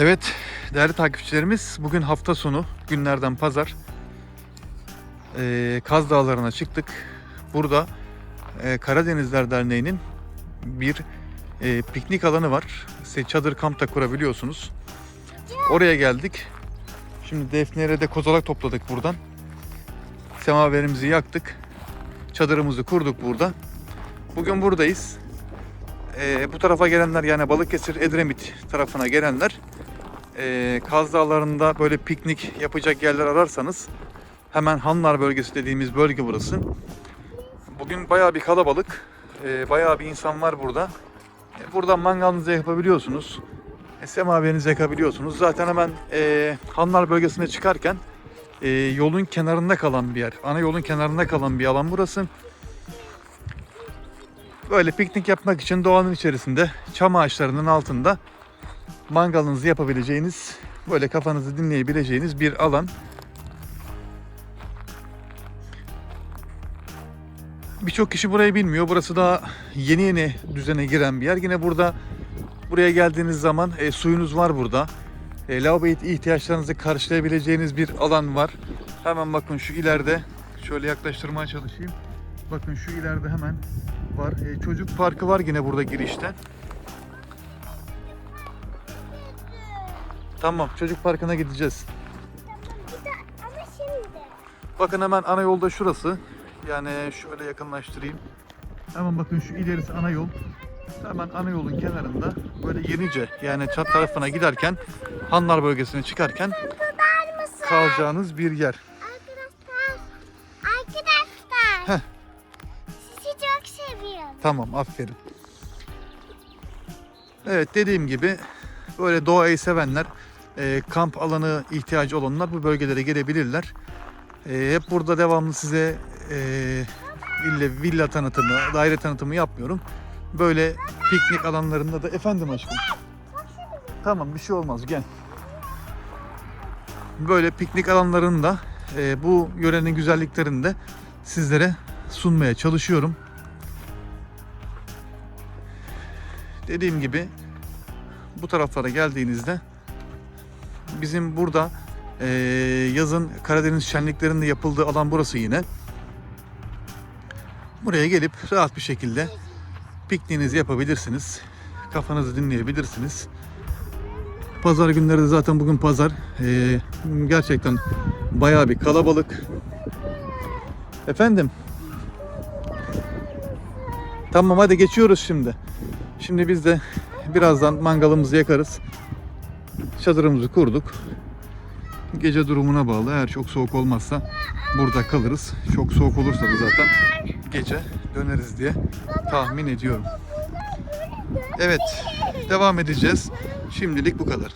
Evet değerli takipçilerimiz bugün hafta sonu günlerden pazar Ee, Kaz Dağları'na çıktık. Burada e, Karadenizler Derneği'nin bir e, piknik alanı var. Size çadır kamp da kurabiliyorsunuz. Oraya geldik. Şimdi Defne'ye de kozalak topladık buradan. Semaverimizi yaktık. Çadırımızı kurduk burada. Bugün buradayız. Ee, bu tarafa gelenler yani Balıkesir Edremit tarafına gelenler e, Kaz Dağları'nda böyle piknik yapacak yerler ararsanız hemen Hanlar bölgesi dediğimiz bölge burası. Bugün bayağı bir kalabalık. E, bayağı bir insan var burada. E, buradan mangalınızı yapabiliyorsunuz. E, semaverinizi yakabiliyorsunuz. Zaten hemen e, Hanlar bölgesine çıkarken e, yolun kenarında kalan bir yer. Ana yolun kenarında kalan bir alan burası. Böyle piknik yapmak için doğanın içerisinde çam ağaçlarının altında mangalınızı yapabileceğiniz, böyle kafanızı dinleyebileceğiniz bir alan. Birçok kişi burayı bilmiyor. Burası daha yeni yeni düzene giren bir yer. Yine burada buraya geldiğiniz zaman e, suyunuz var burada. E, lavabo ihtiyaçlarınızı karşılayabileceğiniz bir alan var. Hemen bakın şu ileride şöyle yaklaştırmaya çalışayım. Bakın şu ileride hemen var. E, çocuk parkı var yine burada girişte. Tamam çocuk parkına gideceğiz. Ama şimdi. Bakın hemen ana yolda şurası. Yani şöyle yakınlaştırayım. Hemen bakın şu ilerisi ana yol. Hemen ana yolun kenarında böyle yenice yani çat tarafına giderken Hanlar bölgesine çıkarken Tutar mısın? kalacağınız bir yer. Arkadaşlar. Arkadaşlar. Heh. Sizi çok seviyorum. Tamam aferin. Evet dediğim gibi böyle doğayı sevenler, e, kamp alanı ihtiyacı olanlar bu bölgelere gelebilirler. E, hep burada devamlı size e, villa, villa tanıtımı, daire tanıtımı yapmıyorum. Böyle piknik alanlarında da efendim aşkım. Tamam bir şey olmaz gel. Böyle piknik alanlarında e, bu yörenin güzelliklerini de sizlere sunmaya çalışıyorum. Dediğim gibi bu taraflara geldiğinizde bizim burada eee, yazın Karadeniz şenliklerinde yapıldığı alan burası yine. Buraya gelip rahat bir şekilde pikniğinizi yapabilirsiniz. Kafanızı dinleyebilirsiniz. Pazar günleri de zaten bugün pazar. Eee, gerçekten bayağı bir kalabalık. Efendim? Tamam hadi geçiyoruz şimdi. Şimdi biz de birazdan mangalımızı yakarız. Çadırımızı kurduk. Gece durumuna bağlı. Eğer çok soğuk olmazsa burada kalırız. Çok soğuk olursa da zaten gece döneriz diye tahmin ediyorum. Evet, devam edeceğiz. Şimdilik bu kadar.